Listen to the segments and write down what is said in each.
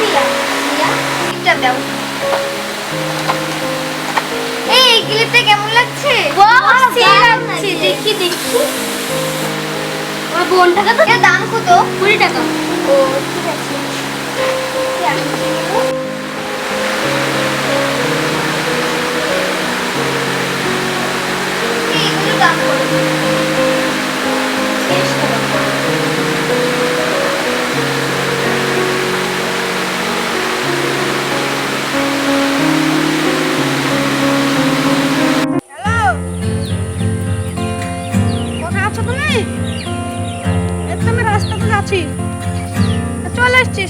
মিলা মিলা ক্লিপটা দাও। এই ক্লিপটা কেমন লাগছে? লাগছে। দেখি দেখি। আমার বোনটাকে তো দাম কত? কুড়ি টাকা। ও ঠিক আছে। দাম কত?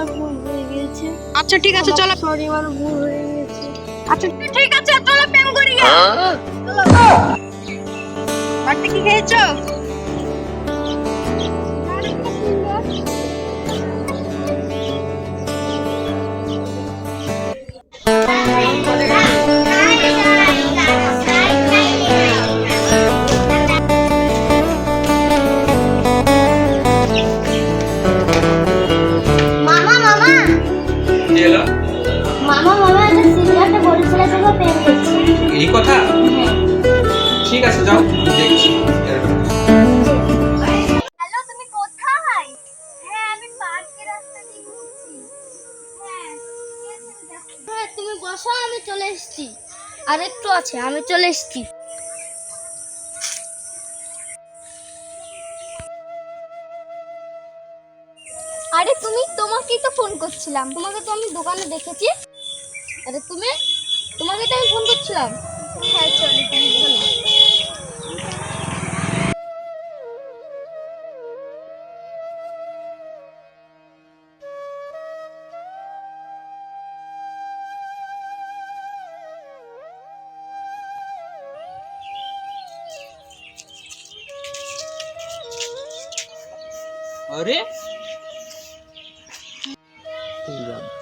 আমার ভুল হয়ে গেছে। আচ্ছা ঠিক আছে চলো। সরি আমার ভুল হয়ে গেছে। আচ্ছা ঠিক আছে চলো প্রেম করি গে। বাড়িতে কি খেয়েছো? এই কথা? ঠিক আছে যাও দেখছি। হ্যাঁ হ্যাঁ ঠিক আছে, আমি যাচ্ছি। হ্যাঁ তুমি বসো আমি চলে এসেছি। আর একটু আছে আমি চলে এসেছি। আরে তুমি তোমাকেই তো ফোন করছিলাম। তোমাকে তো আমি দোকানে দেখেছি। আরে তুমি? তোমাকে তো আমি ফোন করছিলাম। হ্যাঁ চলো তুমি বলো।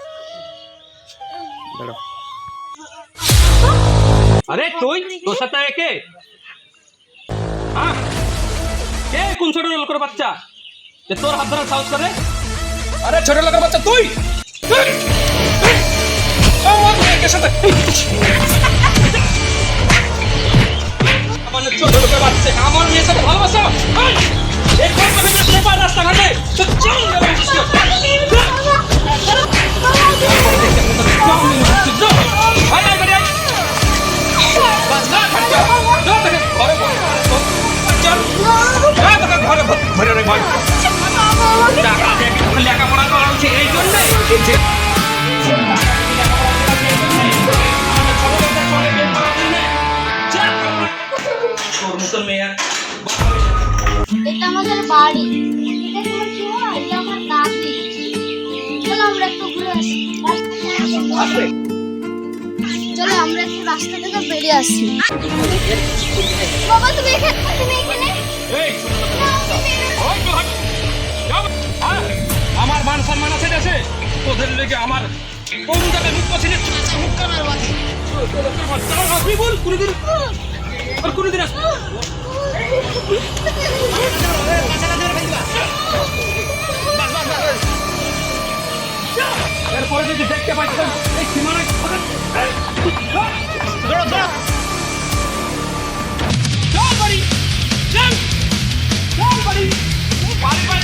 আরে তুই? তোর সাথে একে? হ্যাঁ কে কোন ছোট লোকের বাচ্চা? যে তোর হাত ধরার সাহস করে? আরে ছোট লোকের বাচ্চা, তুই! আমার ছোট লোকের বাচ্চা ভালোবাসা? রাস্তাঘাটে? চল লেখাপড়া করা হচ্ছে এই জন্যে তোর মতো মেয়ে এটা আমাদের বাড়ি। এটা তোমার কি হয়? এটা আমার দাদি চলো আমরা একটু ঘুরে আসি। চলো আমরা একটু রাস্তা থেকে বেরিয়ে আসি। বাবা তুমি এখানে তুমি এখানে? হ্যাঁ, আমার মান সম্মান আছে দেশে তোদের লেগে আমার মুখ পছন্দ মুখ কোনদিন আর কোনদিন আসবে ขวาไป